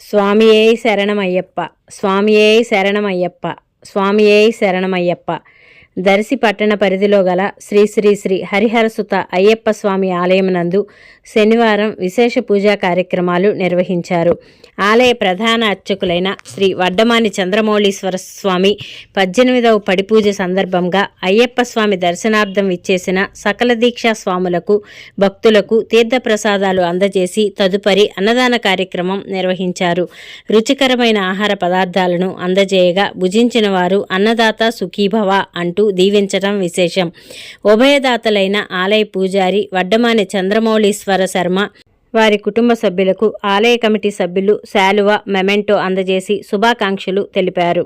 స్వామియే శరణమయ్యప్ప స్వామియే శరణమయ్యప్ప స్వామియే శరణమయ్యప్ప. దర్శి పట్టణ పరిధిలో గల శ్రీ శ్రీ శ్రీ హరిహరసుత అయ్యప్ప స్వామి ఆలయమునందు శనివారం విశేష పూజా కార్యక్రమాలు నిర్వహించారు. ఆలయ ప్రధాన అర్చకులైన శ్రీ వడ్డమాని చంద్రమౌళీశ్వర స్వామి పద్దెనిమిదవ పడిపూజ సందర్భంగా అయ్యప్ప స్వామి దర్శనార్థం ఇచ్చేసిన సకల దీక్షా స్వాములకు భక్తులకు తీర్థప్రసాదాలు అందజేసి తదుపరి అన్నదాన కార్యక్రమం నిర్వహించారు. రుచికరమైన ఆహార పదార్థాలను అందజేయగా భుజించిన వారు అన్నదాత సుఖీభవ అంటూ దీవించడం విశేషం. ఉభయదాతలైన ఆలయ పూజారి వడ్డమాని చంద్రమౌళీశ్వర శర్మ వారి కుటుంబ సభ్యులకు ఆలయ కమిటీ సభ్యులు శాలువ మెమెంటో అందజేసి శుభాకాంక్షలు తెలిపారు.